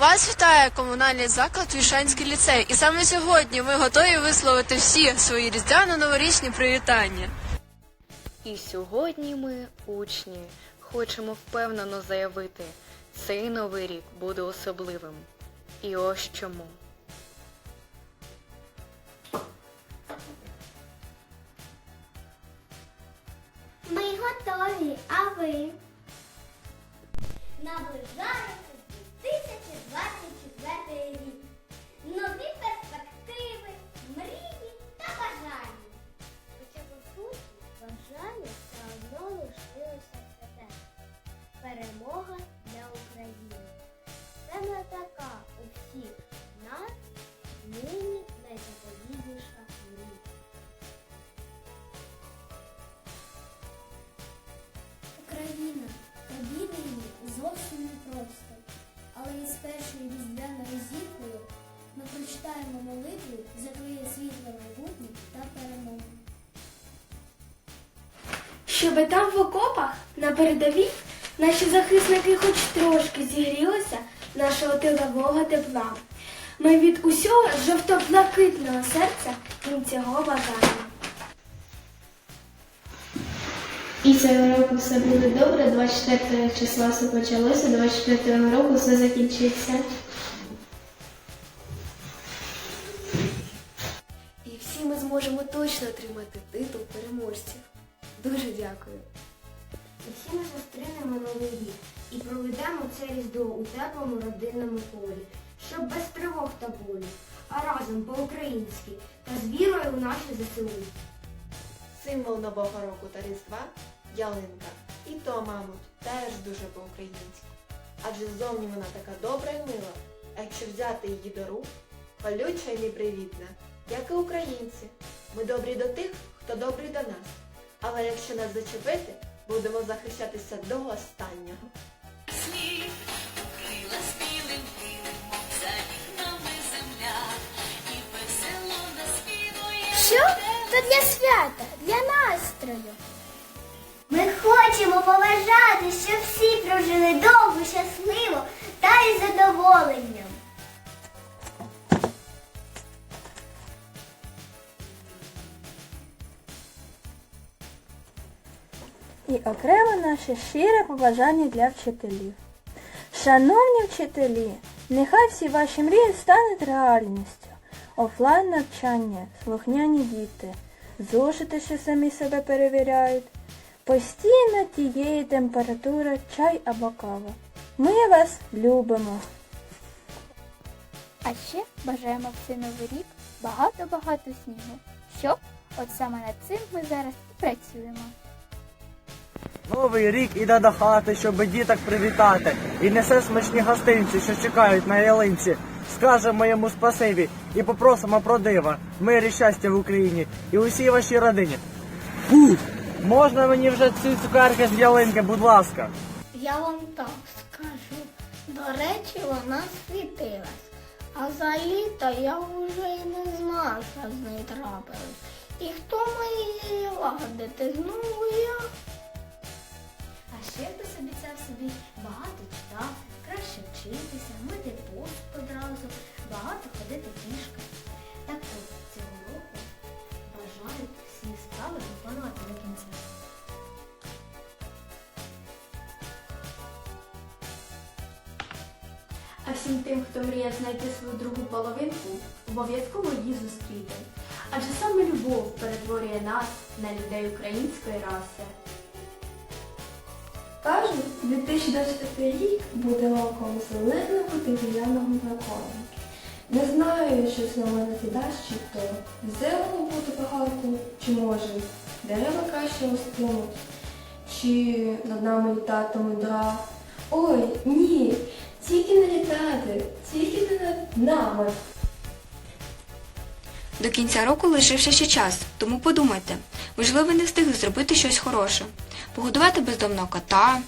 Вас вітає комунальний заклад Вішанський ліцей. І саме сьогодні ми готові висловити всі свої різдвяно-новорічні привітання. І сьогодні ми, учні, хочемо впевнено заявити, цей новий рік буде особливим. І ось чому. Ми готові, а ви? Наближається першою різдвяною зіркою ми прочитаємо молитву за твоє світле майбутнє та перемогу. Щоби там в окопах на передовій наші захисники хоч трошки зігрілися нашого тилового тепла. Ми від усього жовто-блакитного серця їм цього бажаємо. І цього року все буде добре, 24 числа все почалося, 24 року все закінчиться. І всі ми зможемо точно отримати титул переможців. Дуже дякую. І всі ми зустрінемо новий рік і проведемо це різдво у теплому родинному колі, щоб без тривог та болі, а разом по-українськи та з вірою у наші ЗСУ. Символ Нового року та Різдва ялинка. І то, мабуть, теж дуже по-українськи. Адже ззовні вона така добра і мила, а якщо взяти її до рук, колюча і непривітна, як і українці. Ми добрі до тих, хто добрий до нас. Але якщо нас зачепити, будемо захищатися до останнього. Сніг покрила спілим білим, за вікнами земля, і весело наспівує. Що? То для свята, для настрою. Ми хочемо побажати, щоб всі прожили довго, щасливо та із задоволенням. І окремо наше щире побажання для вчителів. Шановні вчителі, нехай всі ваші мрії стануть реальністю. Офлайн навчання, слухняні діти, зошити, що самі себе перевіряють, постійно тієї температури чай або кава. Ми вас любимо. А ще бажаємо в цей новий рік багато-багато снігу. Щоб от саме над цим ми зараз і працюємо. Новий рік іде до хати, щоб діток привітати. І несе смачні гостинці, що чекають на ялинці. Скажемо йому спасибі і попросимо про диво, мир і щастя в Україні і усій вашій родині. Фу! Можна мені вже ці цукерки з ялинки, будь ласка. Я вам так скажу. До речі, вона світилась. А за літо я вже й не знаю, що з нею трапилось. І хто має її лагодити? Знову я. А ще хтось обіцяв собі багато читати, краще вчитися, мити посуд одразу, багато ходити пішки. Всім тим, хто мріє знайти свою другу половинку, обов'язково її зустріти. Адже саме любов перетворює нас на людей української раси. Кажуть, 2024 рік буде роком зеленого дерев'яного дракона. Не знаю, що це на мене дасть чи то. Зелені буде багато, чи може дерева краще ростуть, чи над нами літатиме драк. Ой, ні, тільки не літати, тільки не над нами. До кінця року лишився ще час, тому подумайте, можливо, ви не встигли зробити щось хороше. Погодувати бездомного кота,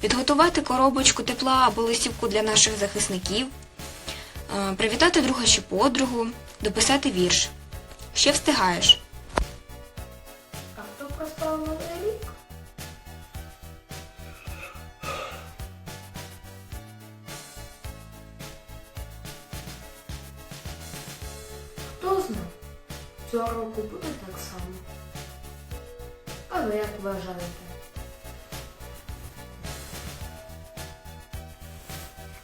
підготувати коробочку тепла або листівку для наших захисників, е, привітати друга чи подругу, дописати вірш. Ще встигаєш. А хто проспав новий рік? Цього року буде так само. А ви як вважаєте?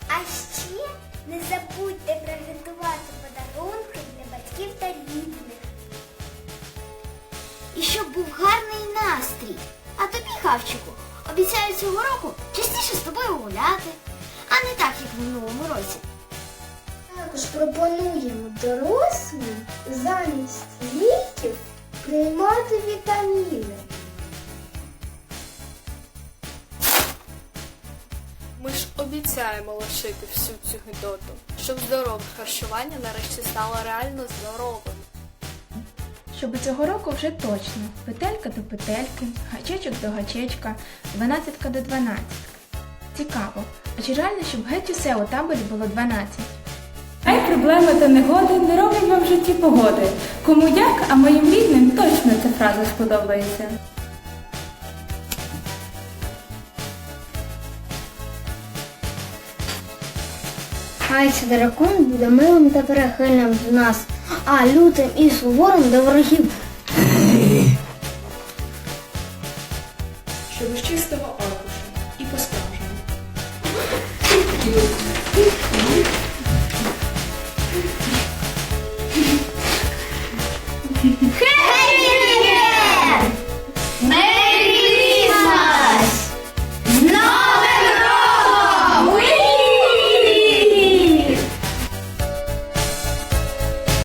А ще не забудьте приготувати подарунки для батьків та рідних. І щоб був гарний настрій. А тобі, Хавчику, обіцяю цього року частіше з тобою гуляти, а не так, як в минулому році. Також пропонуємо дорослим замість ліків приймати вітаміни. Ми ж обіцяємо лишити всю цю гидоту, щоб здорове харчування нарешті стало реально здоровим. Щоб цього року вже точно. Петелька до петельки, гачечок до гачечка, дванадцятка до дванадцятки. Цікаво, а чи реально, щоб геть усе у таборі було 12? Хай проблеми та негоди не роблять вам в житті погоди. Кому як, а моїм рідним точно ця фраза сподобається. Хай це дракон буде милим та перехильним до нас, а лютим і суворим до ворогів. Щоб з чистого аркуша і по-справжньому.